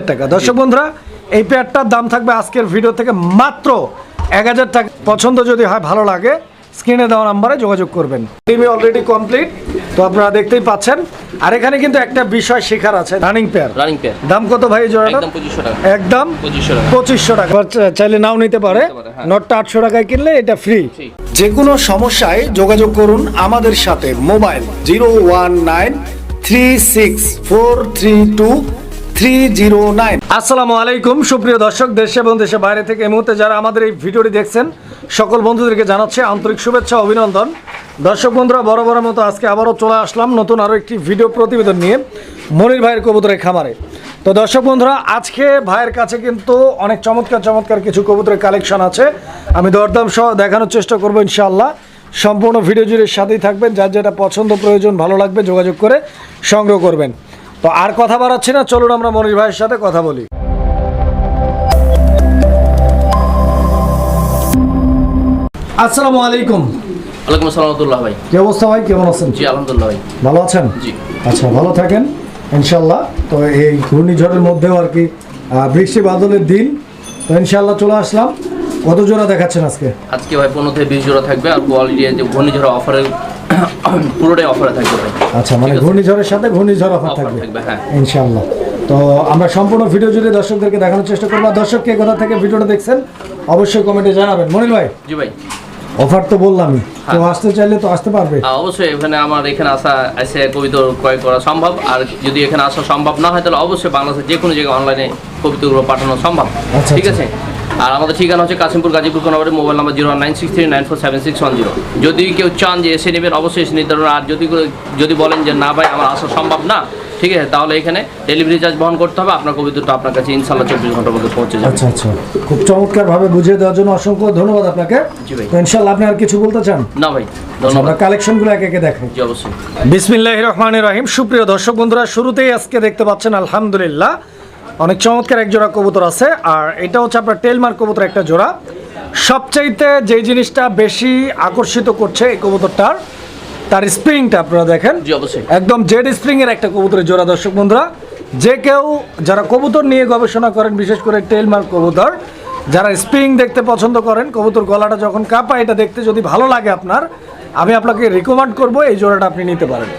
টাকা। দর্শক বন্ধুরা এই পেয়ারটার দাম থাকবে আজকের ভিডিও থেকে মাত্র এক হাজার টাকা। পছন্দ যদি হয় ভালো লাগে স্ক্রিনে দেওয়া নাম্বারে যোগাযোগ করবেন। টিমে অলরেডি কমপ্লিট তো আপনারা দেখতেই পাচ্ছেন। আর এখানে কিন্তু একটা বিষয় শেখার আছে রানিং পেয়ার রানিং পেয়ার দাম কত ভাই জোড়াটা একদম পঁচিশশো টাকা। একদম 2500 টাকা। পঁচিশশো টাকা। আবার চা- চাইলে নাও নিতে পারে। নিতে হ্যাঁ। নটটা আটশো টাকায় কিনলে এটা ফ্রি। যে কোনো সমস্যায় যোগাযোগ করুন আমাদের সাথে। Mobile zero one nine three six four three two three zero nine আসসালামু আলাইকুম, সুপ্রিয় দর্শক, দেশে এবং দেশের বাইরে থেকে এই মুহূর্তে যারা আমাদের এই ভিডিওটি দেখছেন, সকল বন্ধুদেরকে জানাচ্ছি আন্তরিক শুভেচ্ছা, অভিনন্দন। দর্শক বন্ধুরা, বড় বড় মতো আজকে আবারও চলে আসলাম নতুন আরও একটি ভিডিও প্রতিবেদন নিয়ে মনির ভাইয়ের কবুতরের খামারে। তো দর্শক বন্ধুরা, আজকে ভাইয়ের কাছে কিন্তু অনেক চমৎকার চমৎকার কিছু কবুতরের কালেকশন আছে। আমি দরদাম সহ দেখানোর চেষ্টা করব ইনশাআল্লাহ। সম্পূর্ণ ভিডিও জুড়ে সাথেই থাকবেন, যার যেটা পছন্দ প্রয়োজন, ভালো লাগবে, যোগাযোগ করে সংগ্রহ করবেন। তো আর কথা বাড়াচ্ছি না চলুন আমরা মনির ভাইয়ের সাথে কথা বলি। আসসালামু আলাইকুম। ওয়ালাইকুম আসসালাম রহমতুল্লাহ ভাই। কি অবস্থা ভাই? কেমন আছেন? জি আলহামদুলিল্লাহ ভাই। ভালো আছেন? জি। আচ্ছা ভালো থাকেন ইনশাল্লাহ তো এই ঘূর্ণিঝড়ের মধ্যেও আর কি বৃষ্টি বাদলের দিন তো ইনশাল্লাহ চলে আসলাম। কত জোড়া দেখাচ্ছেন আজকে? আজকে ভাই পনেরো থেকে বিশ জোড়া থাকবে আর কোয়ালিটি যে ঘূর্ণিঝড় অফারে পুরোটাই অফারে থাকবে আচ্ছা মানে ঘূর্ণিঝড়ের সাথে ঘূর্ণিঝড় অফার থাকবে হ্যাঁ। ইনশাল্লাহ তো আমরা সম্পূর্ণ ভিডিও জুড়ে দর্শকদেরকে দেখানোর চেষ্টা করব। আর দর্শক কে কোথা থেকে ভিডিওটা দেখছেন অবশ্যই কমেন্টে জানাবেন। মনির ভাই জি ভাই। অফার তো বললামই। তো হ্যাঁ। আসতে চাইলে তো আসতে পারবে। অবশ্যই এখানে আমার এখানে আসা এসে কবিতা ক্রয় করা সম্ভব। আর যদি এখানে আসা সম্ভব না হয় তাহলে অবশ্যই বাংলাদেশের যে কোনো জায়গায় অনলাইনে কবিতাগুলো পাঠানো সম্ভব। আচ্ছা, ঠিক আচ্ছা। আছে? আর আমাদের ঠিকানা হচ্ছে Kashimpur Gazipur Konabari mobile number zero nine six three nine four seven six one zero. যদি কেউ চান যে এসে নেবেন অবশ্যই এসে নিতে পারবেন। আর যদি যদি বলেন যে না ভাই আমার আসা সম্ভব না ঠিক আছে তাহলে এখানে ডেলিভারি চার্জ বহন করতে হবে। আপনার কবিতাটা আপনার কাছে ইনশাল্লাহ চব্বিশ ঘণ্টার মধ্যে পৌঁছে যাবে। আচ্ছা আচ্ছা। খুব চমৎকার ভাবে বুঝিয়ে দেওয়ার জন্য অসংখ্য ধন্যবাদ আপনাকে। তো ইনশাল্লাহ আপনি আর কিছু বলতে চান? না ভাই আমরা ধন্যবাদ। কালেকশনগুলো একে একে দেখাই। জি অবশ্যই। বিসমিল্লাহ রহমান রহিম। সুপ্রিয় দর্শক বন্ধুরা শুরুতেই আজকে দেখতে পাচ্ছেন আলহামদুলিল্লাহ অনেক চমৎকার এক জোড়া কবুতর আছে আর এটা হচ্ছে আপনার টেলমার কবুতর একটা জোড়া। সবচাইতে যে জিনিসটা বেশি আকর্ষিত করছে এই কবুতরটার তার স্প্রিংটা আপনারা দেখেন। একদম জেড স্প্রিং এর একটা কবুতরের জোড়া দর্শক বন্ধুরা। যে কেউ যারা কবুতর নিয়ে গবেষণা করেন বিশেষ করে টেলমার কবুতর যারা স্প্রিং দেখতে পছন্দ করেন কবুতর গলাটা যখন কাঁপা এটা দেখতে যদি ভালো লাগে আপনার আমি আপনাকে রিকমেন্ড করব এই জোড়াটা আপনি নিতে পারেন।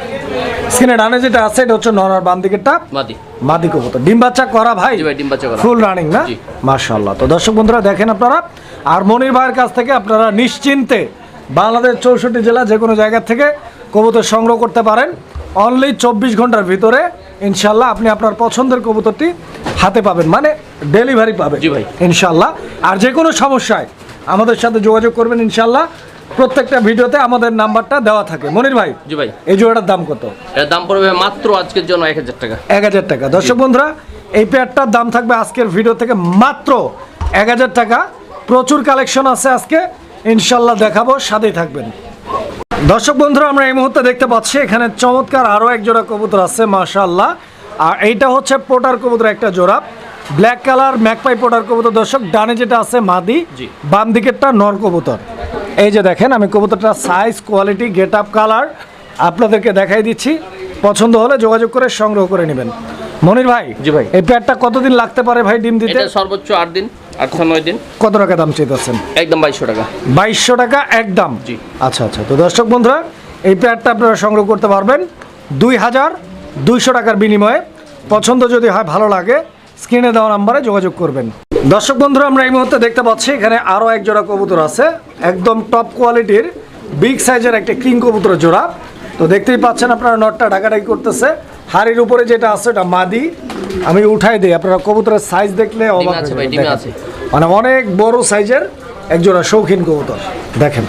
স্ক্রিনে ডানে যেটা আছে এটা হচ্ছে নর আর বাম দিকেরটা মাদি। মাদি কবুতর। ডিম বাচ্চা করা ভাই? ডিম বাচ্চা করা। ফুল রানিং না। মাশাআল্লাহ। তো দর্শক বন্ধুরা দেখেন আপনারা আর মনির ভাইয়ের কাছ থেকে আপনারা নিশ্চিন্তে বাংলাদেশ চৌষট্টি জেলা যে কোনো জায়গা থেকে কবুতর সংগ্রহ করতে পারেন। অনলি চব্বিশ ঘণ্টার ভিতরে ইনশাল্লাহ আপনি আপনার পছন্দের কবুতরটি হাতে পাবেন মানে ডেলিভারি পাবেন জি ভাই। ইনশাল্লাহ আর যে কোনো সমস্যায় আমাদের সাথে যোগাযোগ করবেন ইনশাল্লাহ প্রত্যেকটা ভিডিওতে আমাদের নাম্বারটা দেওয়া থাকে। মনির ভাই জি ভাই। এই জোড়াটার দাম কত? এর দাম পড়বে মাত্র আজকের জন্য এক হাজার টাকা। এক হাজার টাকা। দর্শক বন্ধুরা এই পেয়ারটার দাম থাকবে আজকের ভিডিও থেকে মাত্র এক হাজার টাকা। প্রচুর কালেকশন আছে আজকে। ইনশাল্লাহ দেখাবো সাথেই থাকবেন। দর্শক বন্ধুরা আমরা এই মুহূর্তে দেখতে পাচ্ছি এখানে চমৎকার আরও এক জোড়া কবুতর আছে মাশাল্লাহ আর এইটা হচ্ছে পোটার কবুতর একটা জোড়া। ব্ল্যাক কালার ম্যাকপাই পোটার কবুতর। দর্শক ডানে যেটা আছে মাদি বাম দিকেরটা নর কবুতর। এই যে দেখেন আমি কবুতরটা size quality get up colour আপনাদেরকে দেখাই দিচ্ছি। পছন্দ হলে যোগাযোগ করে সংগ্রহ করে নেবেন। মনির ভাই জি ভাই। এই প্যাডটা কতদিন লাগতে পারে ভাই ডিম দিতে? এটা সর্বোচ্চ আট দিন আট থেকে নয় দিন। কত টাকা দাম চাইতেছেন? একদম বাইশশো টাকা। বাইশশো টাকা একদম? জি। আচ্ছা আচ্ছা। তো দর্শক বন্ধুরা এই প্যাডটা আপনারা সংগ্রহ করতে পারবেন দুই হাজার দুইশো টাকার বিনিময়ে। পছন্দ যদি হয় ভালো লাগে স্ক্রিনে দেওয়া নাম্বারে যোগাযোগ করবেন। দর্শক বন্ধুরা আমরা এই মুহূর্তে দেখতে পাচ্ছি এখানে আরও এক জোড়া কবুতর আছে। একদম টপ কোয়ালিটির বিগ সাইজের একটা কিং কবুতর জোড়া। তো দেখতেই পাচ্ছেন আপনারা নটটা ঢাকাঢাকি করতেছে। হাড়ির উপরে যেটা আছে এটা মাদি। আমি উঠাই দিই আপনারা কবুতরের সাইজ দেখলে অবাক আছে ভাই, ডিমে আছে। মানে অনেক বড় সাইজের একজোড়া শৌখিন কবুতর। দেখেন।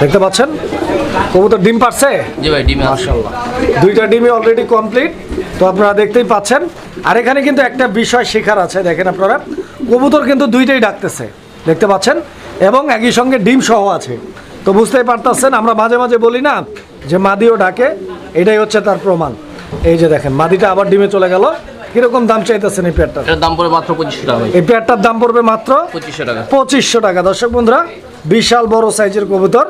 দেখতে পাচ্ছেন? কবুতর ডিম পারছে? জি ভাই ডিমে আছে। মাশাল্লাহ দুইটা ডিমই অলরেডি কমপ্লিট তো আপনারা দেখতেই পাচ্ছেন। আর এখানে কিন্তু একটা বিষয় শেখার আছে দেখেন আপনারা। কবুতর কিন্তু দুইটাই ডাকতেছে দেখতে পাচ্ছেন? এবং একই সঙ্গে ডিম সহ আছে। তো বুঝতেই পারতেছেন আমরা মাঝে মাঝে বলি না যে মাদিও ডাকে এটাই হচ্ছে তার প্রমাণ। এই যে দেখেন মাদিটা আবার ডিমে চলে গেল। কীরকম দাম চাইতেছেন এই পেয়ারটার? দাম পড়বে মাত্র পঁচিশশো টাকা এই পেয়ারটার দাম পড়বে মাত্র পঁচিশশো টাকা। পঁচিশশো টাকা। দর্শক বন্ধুরা বিশাল বড় সাইজের কবুতর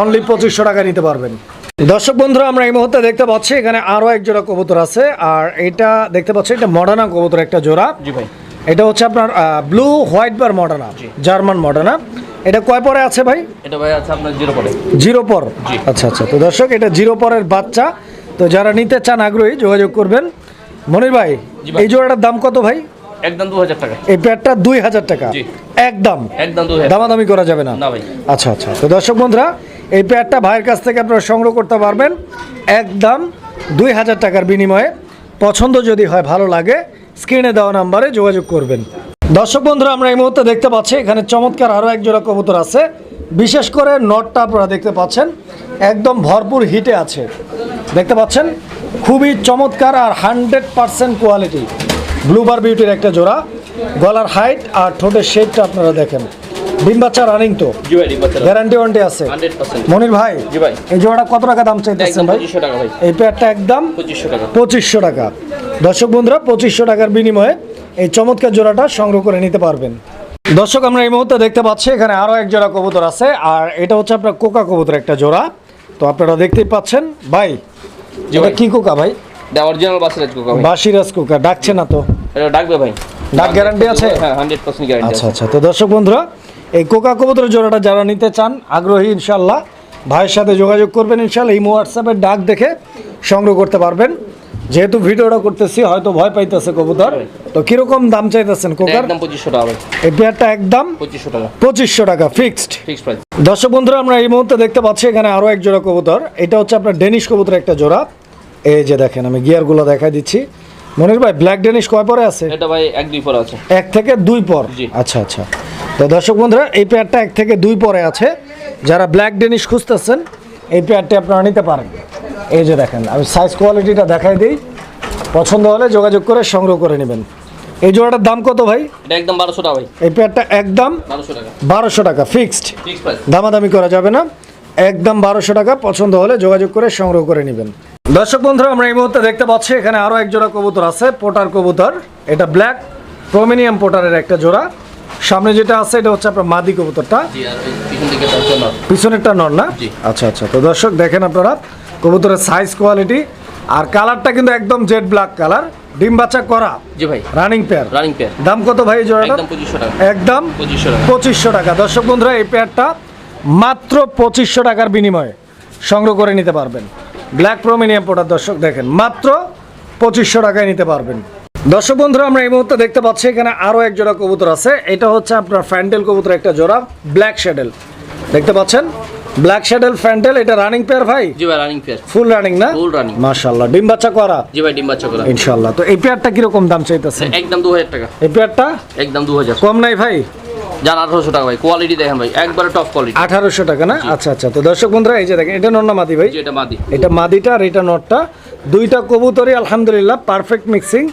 অনলি পঁচিশশো টাকা নিতে পারবেন। দর্শক বন্ধুরা আমরা এই মুহূর্তে দেখতে পাচ্ছি এখানে আরও এক জোড়া কবুতর আছে আর এটা দেখতে পাচ্ছি এটা মডার্না কবুতর একটা জোড়া। জি ভাই। এটা হচ্ছে আপনার blue white bar Modena German Modena এটা কয় পরে আছে ভাই? এটা ভাই আছে আপনার জিরো পড়ে জিরো পর? আচ্ছা আচ্ছা। তো দর্শক এটা জিরো পরের বাচ্চা। তো যারা নিতে চান আগ্রহী যোগাযোগ করবেন। মনির ভাই এই জোড়াটার দাম কত ভাই? একদম দু হাজার টাকা। এই প্যাডটা দুই হাজার টাকা। একদম। একদম দামাদামি করা যাবে না। না ভাই। আচ্ছা আচ্ছা। তো দর্শক বন্ধুরা এই প্যাডটা ভাইয়ের কাছ থেকে আপনারা সংগ্রহ করতে পারবেন। একদম দুই হাজার টাকার বিনিময়ে। পছন্দ যদি হয় ভালো লাগে স্ক্রিনে দেওয়া নাম্বারে যোগাযোগ করবেন। দর্শক বন্ধুরা আমরা এই মুহূর্তে দেখতে পাচ্ছি এখানে চমৎকার আরও এক জোড়া কবুতর আছে। বিশেষ করে নটটা আপনারা দেখতে পাচ্ছেন একদম ভরপুর হিটে আছে। দেখতে পাচ্ছেন খুবই চমৎকার আর hundred percent quality. Blue bar বিউটির একটা জোড়া গলার হাইট আর ঠোঁটের শেপটা আপনারা দেখেন। ডিম বাচ্চা রানিং তো? গ্যারান্টি ওয়ারেন্টি আছে? মনির ভাই এই জোড়াটা কত টাকা দাম চাইতেছেন ভাই। এই পেয়ারটা একদম পঁচিশশো টাকা। পঁচিশশো টাকা। দর্শক বন্ধুরা পঁচিশশো টাকার বিনিময়ে এই চমৎকার জোড়াটা সংগ্রহ করে নিতে পারবেন। দর্শক আমরা এই মুহূর্তে দেখতে পাচ্ছি এখানে আরও এক জোড়া কবুতর আছে আর এটা হচ্ছে আপনার কোকা কবুতর একটা জোড়া। তো আপনারা দেখতেই পাচ্ছেন ভাই এটা। কি কোকা ভাই? অরিজিনাল বাসিরাজ কোকা ডাকছে না তো। এটা ডাকবে ভাই। ডাক গ্যারান্টি আছে? হ্যাঁ গ্যারান্টি আচ্ছা আচ্ছা তো দর্শক বন্ধুরা এই কোকা জোড়াটা যারা নিতে চান আগ্রহী ইনশাল্লাহ ভাইয়ের সাথে যোগাযোগ করবেন ইনশাল্লাহ এই হোয়াটসঅ্যাপের ডাক দেখে সংগ্রহ করতে পারবেন। যেহেতু ভিডিওটা করতেছি হয়তো ভয় পাইতেছে কবুতর। তো কীরকম দাম চাইতেছেন কোকার? একদম পঁচিশশো টাকা ভাই। এই পেয়ারটা একদম পঁচিশশো টাকা। পঁচিশশো টাকা ফিক্সড ফিক্স প্রাইস দর্শক বন্ধুরা আমরা এই মুহূর্তে দেখতে পাচ্ছি এখানে আরও এক জোড়া কবুতর। এটা হচ্ছে আপনার ডেনিশ কবুতর একটা জোড়া। এই যে দেখেন আমি গিয়ারগুলো দেখাই দিচ্ছি। মনির ভাই ব্ল্যাক ডেনিশ কয় পরে আছে? এটা ভাই এক দুই পর আছে। এক থেকে দুই পর? জি। আচ্ছা আচ্ছা। তো দর্শক বন্ধুরা এই পেয়ারটা এক থেকে দুই পরে আছে। যারা ব্ল্যাক ডেনিশ খুঁজতেছেন এই পেয়ারটি আপনারা নিতে পারেন। এই যে দেখেন আমি সাইজ কোয়ালিটিটা দেখাই দিই। পছন্দ হলে যোগাযোগ করে সংগ্রহ করে নেবেন। এই জোড়াটার দাম কত ভাই? এটা একদম বারোশো টাকা ভাই। এই পেয়ারটা একদম বারোশো টাকা। ফিক্সড দামাদামি করা যাবে না। একদম বারোশো টাকা পছন্দ হলে যোগাযোগ করে সংগ্রহ করে নেবেন। দর্শক বন্ধুরা আমরা এই মুহূর্তে দেখতে পাচ্ছি এখানে আরও এক জোড়া কবুতর আছে পোটার কবুতর। এটা ব্ল্যাক প্রোমিনিয়াম পোটারের একটা জোড়া। সামনে যেটা আছে এটা হচ্ছে আপনার মাদি কবুতরটা। পিছনেরটা নন না? আচ্ছা আচ্ছা। তো দর্শক দেখেন আপনারা কবুতরের সাইজ কোয়ালিটি আর কালারটা কিন্তু একদম জেড ব্ল্যাক কালার ডিম বাচ্চা করা জি ভাই। রানিং পেয়ার রানিং পেয়ার দাম কত ভাই জোড়াটা একদম পঁচিশশো টাকা। একদম পঁচিশশো টাকা। পঁচিশশো টাকা। দর্শক বন্ধুরা এই পেয়ারটা মাত্র পঁচিশশো টাকার বিনিময়ে সংগ্রহ করে নিতে পারবেন। ব্ল্যাক প্রোমিনিয়াম পোটার দর্শক দেখেন মাত্র পঁচিশশো টাকায় নিতে পারবেন। দর্শক বন্ধুরা আমরা এই মুহূর্তে দেখতে পাচ্ছি এখানে আরও এক জোড়া কবুতর আছে। এটা হচ্ছে আপনার ফ্যান্ডেল কবুতর একটা জোড়া ব্ল্যাক শ্যাডেল দেখতে পাচ্ছেন? ব্ল্যাক শ্যাডেল ফ্যান্ডেল এটা রানিং পেয়ার ভাই? জি ভাই রানিং পেয়ার ফুল রানিং না? ফুল running। মাশাল্লাহ ডিম বাচ্চা করা? জি ভাই ডিম বাচ্চা করা। ইনশাল্লাহ তো এই পেয়ারটা কীরকম দাম চাইতেছে একদম দু হাজার টাকা। এই পেয়ারটা একদম দু হাজার কম নাই ভাই? যার আঠারোশো টাকা ভাই কোয়ালিটি দেখেন ভাই একবারে টপ কোয়ালিটি আঠারোশো টাকা না? আচ্ছা আচ্ছা। তো দর্শক বন্ধুরা এই যে দেখেন এটা নন্না মাদি ভাই? জি এটা মাদি। এটা মাদিটা আর এটা নটটা দুইটা কবুতরই আলহামদুলিল্লাহ পারফেক্ট মিক্সিং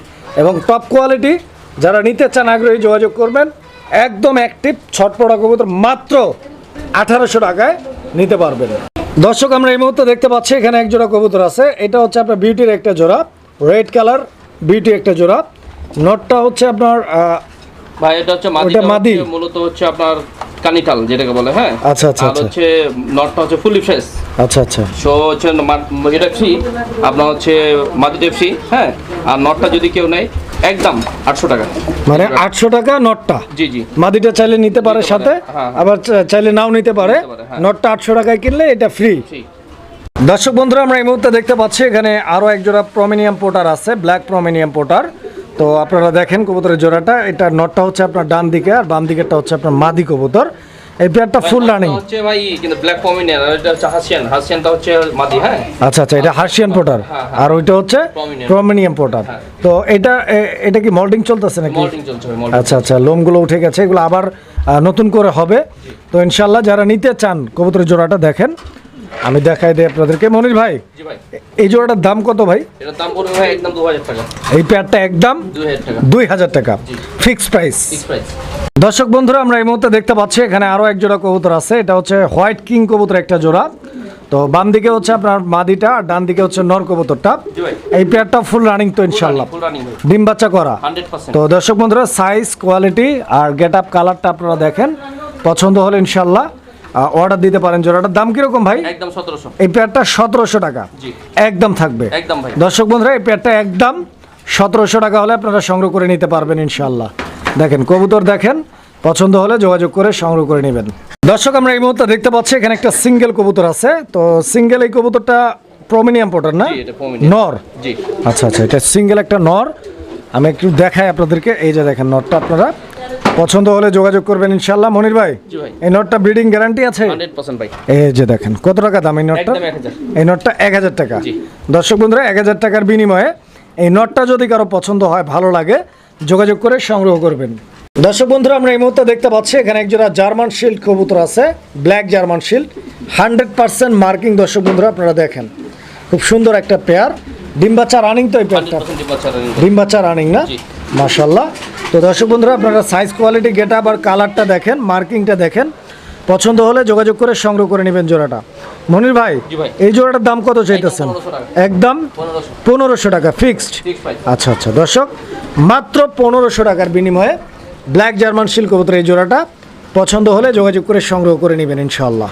এবং টপ কোয়ালিটি যারা নিতে চান, আগ্রহী যোগাযোগ করবেন, একদম অ্যাক্টিভ ছটপড়া কবুতর মাত্র আঠারোশো টাকায় নিতে পারবেন। দর্শক, আমরা এই মুহূর্তে দেখতে পাচ্ছি, এখানে এক জোড়া কবুতর আছে। এটা হচ্ছে আপনার বিউটির একটা জোড়া রেড কালার বিউটি একটা জোড়া। নটটা হচ্ছে আপনার ভাই এটা হচ্ছে মাদি। মূলত হচ্ছে আপনার কানিটাল যেটাকে বলে হ্যাঁ? আচ্ছা, আচ্ছা, আর আচ্ছা। হচ্ছে নটটা হচ্ছে ফুলি ফ্রেশ আচ্ছা আচ্ছা। সো হচ্ছে এটা ফ্রি আপনার হচ্ছে মাদিটা ফ্রি হ্যাঁ? আর নটটা যদি কেউ নেয় একদম আটশো টাকা। মানে আটশো টাকা নটটা? জি জি। মাদিটা চাইলে নিতে পারে সাথে হ্যাঁ। আবার চাইলে নাও নিতে পারে। হ্যাঁ। নটটা আটশো টাকায় কিনলে এটা ফ্রি ফ্রি দর্শক বন্ধুরা আমরা এই মুহূর্তে দেখতে পাচ্ছি এখানে আরও একজোড়া প্রমিনিয়াম পোটার আছে ব্ল্যাক প্রমিনিয়াম পোটার তো আপনারা দেখেন কবুতরের জোড়াটা। এটা নটটা হচ্ছে আপনার ডান দিকে আর বাম দিকেরটা হচ্ছে আপনার মাদি কবুতর। এই পেয়ারটা ফুল রানিং হচ্ছে ভাই কিন্তু ব্ল্যাক পমিনিয়ান আর এটা হচ্ছে হাসিয়ান হাসিয়ানটা হচ্ছে মাদি হ্যাঁ? আচ্ছা আচ্ছা এটা হার্সিয়ান পোটার হ্যাঁ, হ্যাঁ। আর ওইটা হচ্ছে। প্রমিনিয়াম পোটার। তো এটা এটা কি মল্টিং চলতেছে নাকি? মল্টিং চলছে আচ্ছা আচ্ছা লোমগুলো উঠে গেছে এগুলো আবার নতুন করে হবে। তো ইনশাল্লাহ যারা নিতে চান কবুতরের জোড়াটা দেখেন। আমি দেখাই দিই আপনাদেরকে। মনির ভাই এই জোড়াটার দাম কত ভাই? এই পেয়ারটা একদম দুই হাজার টাকা। ফিক্স প্রাইস দর্শক বন্ধুরা আমরা এই মুহূর্তে দেখতে পাচ্ছি এখানে আরও এক জোড়া কবুতর আছে। এটা হচ্ছে হোয়াইট কিং কবুতর একটা জোড়া। তো বাম দিকে হচ্ছে আপনার মাদিটা আর ডান দিকে হচ্ছে নর কবুতরটা। এই পেয়ারটা ফুল রানিং তো ইনশাল্লাহ ডিম বাচ্চা করা। তো দর্শক বন্ধুরা সাইজ কোয়ালিটি আর গেট আপ কালারটা আপনারা দেখেন। পছন্দ হলে ইনশাল্লাহ অর্ডার দিতে পারেন জোড়াটার দাম কীরকম ভাই? একদম সতেরোশো। এই পেয়ারটা সতেরোশো টাকা। জি। একদম থাকবে। একদম ভাই। দর্শক বন্ধুরা এই পেয়ারটা একদম সতেরোশো টাকা হলে আপনারা সংগ্রহ করে নিতে পারবেন ইনশাল্লাহ দেখেন কবুতর দেখেন পছন্দ হলে যোগাযোগ করে সংগ্রহ করে নেবেন। দর্শক আমরা এই মুহূর্তে দেখতে পাচ্ছি এখানে একটা সিঙ্গেল কবুতর আছে। তো সিঙ্গেল এই কবুতরটা প্রমিনিয়াম পোটার না? জি, এটা Pominium। নর জি। আচ্ছা আচ্ছা এটা সিঙ্গেল একটা নর আমি একটু দেখাই আপনাদেরকে। এই যে দেখেন নরটা আপনারা। পছন্দ হলে যোগাযোগ করবেন ইনশাল্লাহ মনির ভাই এই নটটা ব্রিডিং গ্যারান্টি আছে? এই যে দেখেন কত টাকা দাম এই নটটা? এই নটটা এক হাজার টাকা। দর্শক বন্ধুরা এক হাজার টাকার বিনিময়ে এই নটটা যদি কারও পছন্দ হয় ভালো লাগে যোগাযোগ করে সংগ্রহ করবেন। দর্শক বন্ধুরা আমরা এই মুহূর্তে দেখতে পাচ্ছি এখানে একজোড়া জার্মান শিল্ড কবুতর আছে black German shield. Hundred percent marking দর্শক বন্ধুরা আপনারা দেখেন। খুব সুন্দর একটা পেয়ার। ডিম বাচ্চা রানিং তো এই পেয়ারটা। হান্ড্রেড পার্সেন্ট ডিম বাচ্চা রানিং না? জি। তো দর্শক বন্ধুরা আপনারা সাইজ কোয়ালিটি গেট আপ আর কালারটা দেখেন মার্কিংটা দেখেন। পছন্দ হলে যোগাযোগ করে সংগ্রহ করে নেবেন জোড়াটা। মনির ভাই এই জোড়াটার দাম কত চাইতেছেন? একদম পনেরোশো। টাকা ফিক্সড আচ্ছা আচ্ছা। দর্শক মাত্র পনেরোশো টাকার বিনিময়ে ব্ল্যাক জার্মান শিল্ক কবুতর এই জোড়াটা পছন্দ হলে যোগাযোগ করে সংগ্রহ করে নেবেন ইনশাল্লাহ